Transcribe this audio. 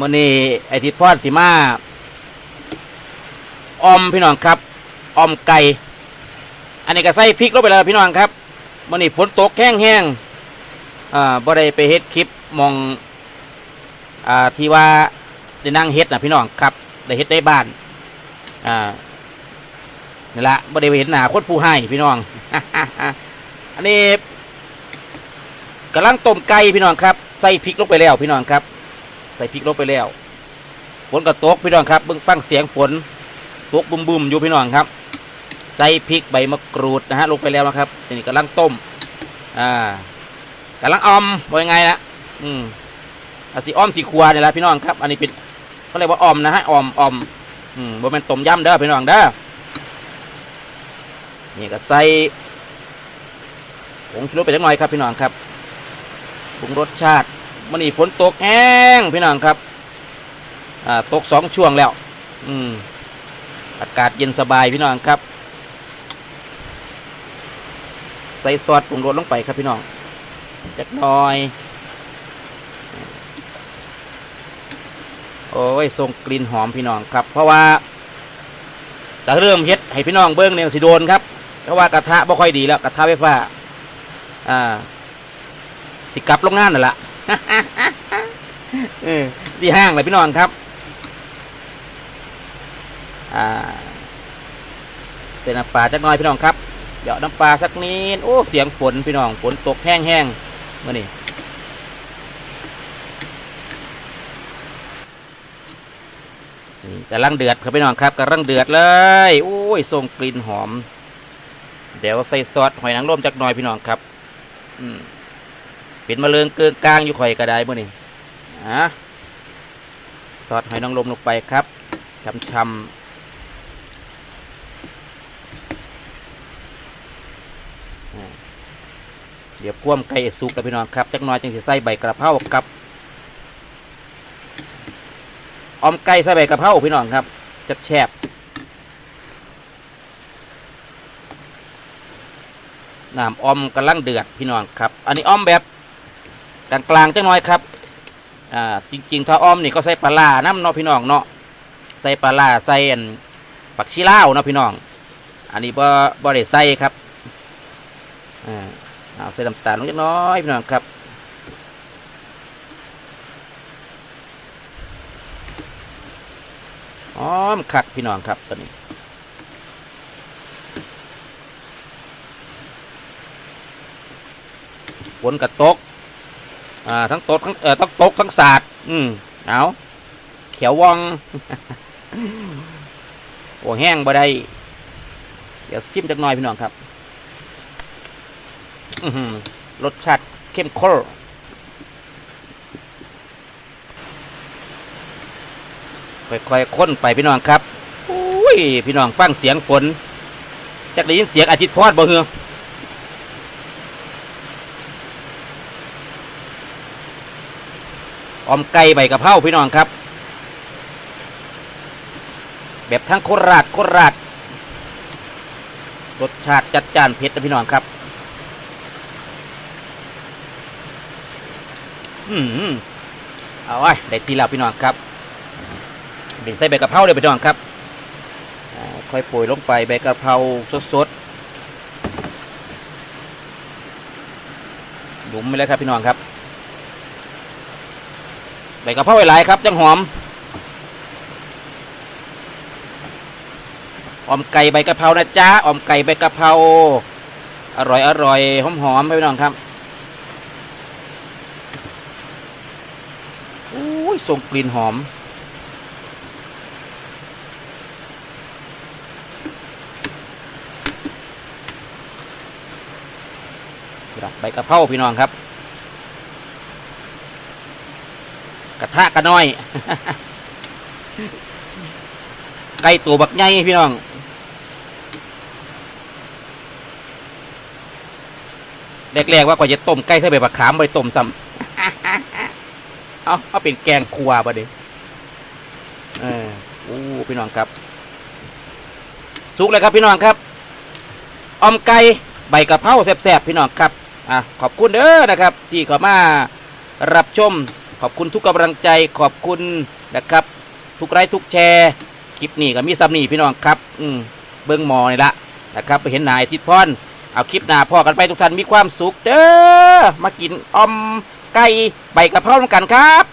มื้อนี้ไอทิศพรสิมาออมพี่น้องครับออมไก่ อันนี้ก็ใส่พริกลงไปแล้วพี่น้องครับมื้อนี้ฝนตกแห้งๆอ่าบ่ได้ไปเฮ็ดคลิปมองอ่าที่ว่าได้นั่งเฮ็ดน่ะพี่น้องครับได้เฮ็ดได้บ้านอ่านี่ละบ่ได้ไปเห็นหน้าคนผู้ให้พี่น้อง อันนี้กำลังต้มไก่พี่น้องครับ ใส่พริกลงไปแล้วพี่น้องครับ ใส่พริกลงไปแล้วฝนก็ตกพี่น้องครับเบิ่งฟังเสียงฝนตกบุ่มๆอยู่พี่น้องครับ ใส่พริกใบมะกรูดนะฮะลงไปแล้วนะครับทีนี้กำลังต้มอ่ากำลังออมว่ายังไงนะอืมอาสีอ้อมสีครัวนี่แหละพี่น้องครับ อันนี้เป็นเขาเรียกว่าออมนะฮะออมออมอืมบ่แม่นต้มยำเด้อพี่น้องเด้อนี่ก็ใส่ผงชูรสไปจักหน่อยครับพี่น้องครับปรุงรสชาติ มันนี่ฝนตกแห้งพี่น้องครับ อ่าตกสองช่วงแล้ว อืมอากาศเย็นสบายพี่น้องครับ ใส่ซอสปรุงรสลงไปครับพี่น้องจักน่อย โอ้ยส่งกลิ่นหอมพี่น้องครับ เพราะว่าจะเริ่มเฮ็ดให้พี่น้องเบิ้งเนี่ยสิโดนครับเพราะว่ากระทะบ่ค่อยดีแล้วกระทะไฟฟ้าอ่าสิกลับโรงงานนั่นแหละ เออที่ห้างเลยพี่น้องครับ อ่าเสนน้ำปลาจักน่อยพี่น้องครับเดี๋ยวน้ำปลาสักนิดโอ้เสียงฝนพี่น้องฝนตกแห้งๆมื่อนี้นี่กำลังเดือดครับพี่น้องครับกำลังเดือดเลยโอ้ยส่งกลิ่นหอม เดี๋ยวใส่ซอสหอยนางรมจักหน่อยพี่น้องครับ อืม เป็นมะเร็งเกินกลางอยู่ข่อยกระไดมื่อนี้อะซอสหอยนางรมลงไปครับช่ำๆอ่าเดี๋ยวพ่วมไก่สุกแล้วพี่น้องครับจักน่อยจึงจะใส่ใบกระเพรากับออมไก่ใส่ใบกระเพราพี่น้องครับจับแฉบน้ำออมกำลังเดือดพี่น้องครับ อันนี้ออมแบบ กลางๆจังน้อยครับอ่าจริงๆถ้าอ้อมนี่ก็ใส่ปลาร้าน้ำเนาะพี่น้องเนาะใส่ปลาร้าใส่อักชีลาวเนาะพี่น้อง อันนี้บ่บ่ได้ใส่ครับอ่าเอาใส่น้ำตาลลงจักน้อยพี่น้องครับอ้อมคักพี่น้องครับตอนนี้ฝนกระตก อ่าทั้งตกทั้งเอ่อทั้งตกทั้งศาสาดอืมเอาเขียววองโอ้แห้งบ่ได้เดี๋ยวชิมจักหน่อยพี่น้องครับอื้อหือรสชาติเข้มข้นค่อยๆค้นไปพี่น้องครับอุ้ยพี่น้องฟังเสียงฝนจักได้ยินเสียงอาทิตย์พอดบ่เฮือ ออมไก่ใบกะเพราพี่น้องครับ แบบทั้งโคราชโคราชรสชาติจัดจ้านเผ็ดนะพี่น้องครับอืมเอาไว้ได้ทีแล้วพี่น้องครับเดี๋ยวใส่ใบกะเพราเลยพี่น้องครับค่อยโปรยลงไปใบกะเพราสดๆดุมไปเลยครับพี่น้องครับ ใบกะเพราหลายครับ จังหอมออมไก่ใบกะเพรานะจ๊ะออมไก่ใบกะเพราอร่อยอร่อยหอมหอมๆพี่น้องครับอุ้ยส่งกลิ่นหอม ใบกะเพราพี่น้องครับ กระทะกระน้อย ไก่ตัวบักใหญ่พี่น้องแรกๆว่าก็จะต้มไก่ใส่ใบบักขามไปต้มซ้ำเอาเอาเป็นแกงครัวประเดี๋ยวเอออู้พี่น้องครับ สุกเลยครับพี่น้องครับออมไก่ใบกะเพราแซ่บๆพี่น้องครับอะขอบคุณเด้อนะครับ ที่เข้ามารับชม ขอบคุณทุกกำลังใจขอบคุณนะครับ ทุกไลค์ทุกแชร์ คลิปนี้ก็มีซับนี่พี่น้องครับ อืมเบิ้งหมอนี่ละนะครับไปเห็นนายทิดพรเอาคลิปหน้าพ่อกันไปทุกท่านมีความสุขเด้อมากินอมไก่ใบกระเพราด้วยกันครับ